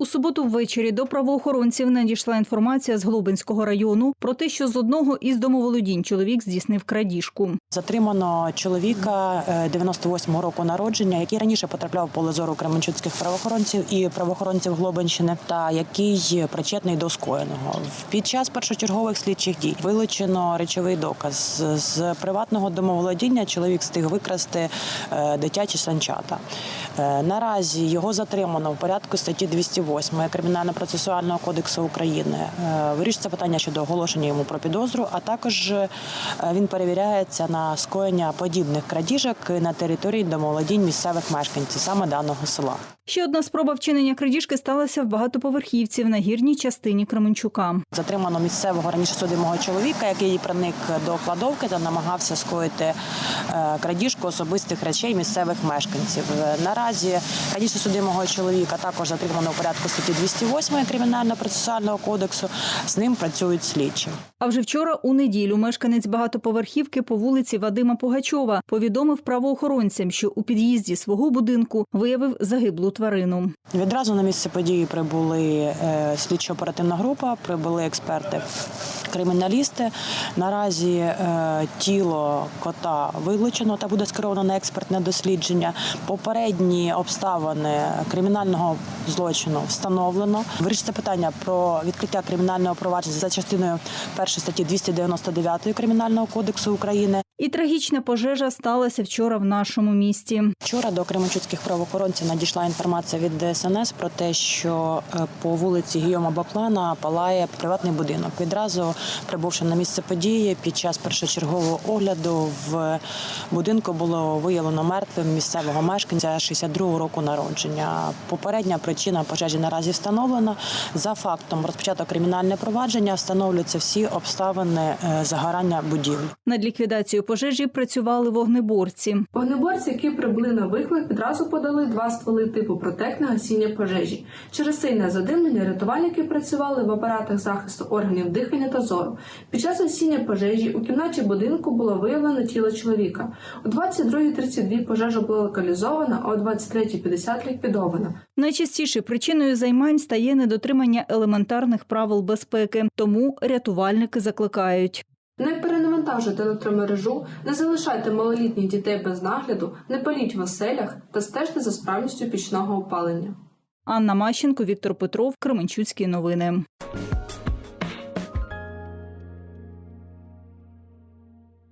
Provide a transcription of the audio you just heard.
У суботу ввечері до правоохоронців надійшла інформація з Глобинського району про те, що з одного із домоволодінь чоловік здійснив крадіжку. Затримано чоловіка е, 98-го року народження, який раніше потрапляв в поле зору кременчуцьких правоохоронців і правоохоронців Глобинщини, та який причетний до скоєного. Під час першочергових слідчих дій вилучено речовий доказ з приватного домоволодіння. Чоловік встиг викрасти е, дитячі санчата. Е, Наразі його затримано в порядку статті 208 Кримінально-процесуального кодексу України. Е, Вирішується питання щодо оголошення йому про підозру, а також е, він перевіряється на скоєння подібних крадіжок на території домоволодінь місцевих мешканців саме даного села. Ще одна спроба вчинення крадіжки сталася в багатоповерхівці в нагірній частині Кременчука. Затримано місцевого раніше судимого чоловіка, який проник до кладовки та намагався скоїти крадіжку особистих речей місцевих мешканців. Е, Наразі раніше судимого чоловіка також затримано у порядку статті 208 Кримінально-процесуального кодексу. З ним працюють слідчі. А вже вчора у неділю мешканець багатоповерхівки по вулиці Вадима Пугачова повідомив правоохоронцям, що у під'їзді свого будинку виявив загиблу тварину. Відразу на місце події прибули е, слідчо-оперативна група, прибули експерти. Криміналісти наразі е, тіло кота вилучено та буде скеровано на експертне дослідження. Попередні обставини кримінального злочину встановлено. Вирішиться питання про відкриття кримінального провадження за частиною першої статті 299 кримінального кодексу України. І трагічна пожежа сталася вчора в нашому місті. Вчора до кременчуцьких правоохоронців надійшла інформація від ДСНС про те, що е, по вулиці Гійома Баклана палає приватний будинок. Відразу прибувши на місце події, під час першочергового огляду в будинку було виявлено мертвим місцевого мешканця 62-го року народження. Попередня причина пожежі наразі встановлена. За фактом розпочато кримінальне провадження, встановлюються всі обставини е, загорання будівлі. Над ліквідацією пожежі працювали вогнеборці. Вогнеборці, які прибули на виклик, відразу подали два стволи типу протек на гасіння пожежі. Через сильне задимлення рятувальники працювали в апаратах захисту органів дихання та зору. Під час гасіння пожежі у кімнаті будинку було виявлено тіло чоловіка. У 22.32 пожежа була локалізована, а у 23.50 ліквідована. Найчастіше причиною займань стає недотримання елементарних правил безпеки, тому рятувальники закликають. Не перенавантажуйте електромережу, не залишайте малолітніх дітей без нагляду, не паліть в оселях та стежте за справністю пічного опалення. Анна Мащенко, Віктор Петров, Кременчуцькі новини.